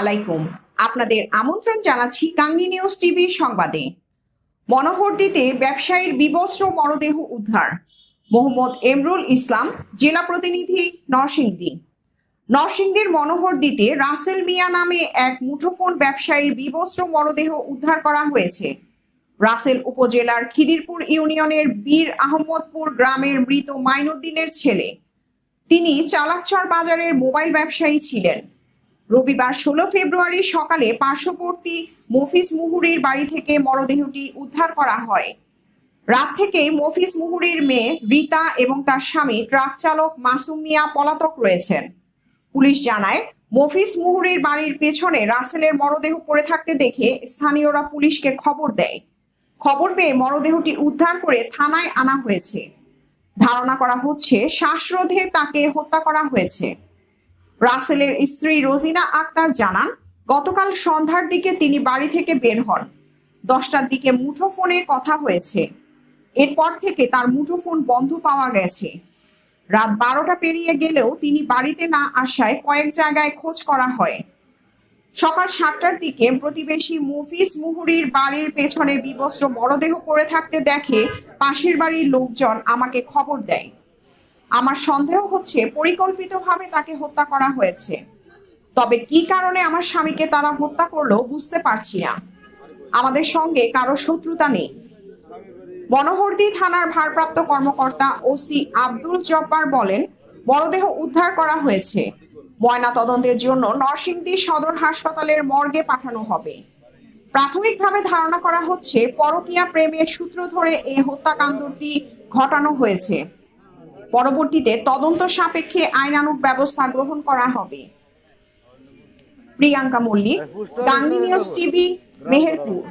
আলাইকুম। আপনাদের আমন্ত্রণ জানাচ্ছি কাঙ্গি নিউজ টিভি সংবাদে। মনোহরদিতে ব্যবসায়ীর বিবস্ত্র মরদেহ উদ্ধার। মোহাম্মদ এমরুল ইসলাম, জেলা প্রতিনিধি, নরসিংদী। নরসিংদীর মনোহরদিতে রাসেল মিয়া নামে এক মুঠোফোন ব্যবসায়ীর বিবস্ত্র মরদেহ উদ্ধার করা হয়েছে। রাসেল উপজেলার খিদিরপুর ইউনিয়নের বীর আহমদপুর গ্রামের মৃত মাইনুদ্দিনের ছেলে। তিনি চালাকচর বাজারের মোবাইল ব্যবসায়ী ছিলেন। রবিবার ষোলো ফেব্রুয়ারি সকালে পার্শ্ববর্তী মফিজ মুহুরির বাড়ি থেকে মরদেহটি উদ্ধার করা হয়। রাত থেকে মফিজ মুহুরির মেয়ে রীতা এবং তার স্বামী ট্রাক চালক মাসুম মিয়া পলাতক রয়েছেন। পুলিশ জানায়, মফিজ মুহুরির বাড়ির পেছনে রাসেলের মরদেহ পড়ে থাকতে দেখে স্থানীয়রা পুলিশকে খবর দেয়। খবর পেয়ে মরদেহটি উদ্ধার করে থানায় আনা হয়েছে। ধারণা করা হচ্ছে, শ্বাসরোধে তাকে হত্যা করা হয়েছে। রাসেলের স্ত্রী রোজিনা আক্তার জানান, গতকাল সন্ধ্যার দিকে তিনি বাড়ি থেকে বের হন। দশটার দিকে মুঠোফোনে কথা হয়েছে। এরপর থেকে তার মুঠোফোন বন্ধ পাওয়া গেছে। রাত বারোটা পেরিয়ে গেলেও তিনি বাড়িতে না আসায় কয়েক জায়গায় খোঁজ করা হয়। সকাল সাতটার দিকে প্রতিবেশী মুফিস মুহুরির বাড়ির পেছনে বিবস্ত্র মরদেহ পড়ে থাকতে দেখে পাশের বাড়ির লোকজন আমাকে খবর দেয়। আমার সন্দেহ হচ্ছে পরিকল্পিতভাবে তাকে হত্যা করা হয়েছে। তবে কি কারণে আমার স্বামীকে তারা হত্যা করল বুঝতে পারছি না। আমাদের সঙ্গে কারও শত্রুতা নেই। মনোহরদি থানার ভারপ্রাপ্ত কর্মকর্তা ওসি আব্দুল জব্বার বলেন, মরদেহ উদ্ধার করা হয়েছে। ময়না তদন্তের জন্য নরসিংদী সদর হাসপাতালের মর্গে পাঠানো হবে। প্রাথমিকভাবে ধারণা করা হচ্ছে, পরকীয়া প্রেমের সূত্র ধরে এই হত্যাকাণ্ডটি ঘটানো হয়েছে। পরবর্তীতে তদন্ত সাপেক্ষে আইনানুগ ব্যবস্থা গ্রহণ করা হবে। Priyanka Mallick Gangni news TV Meherpur.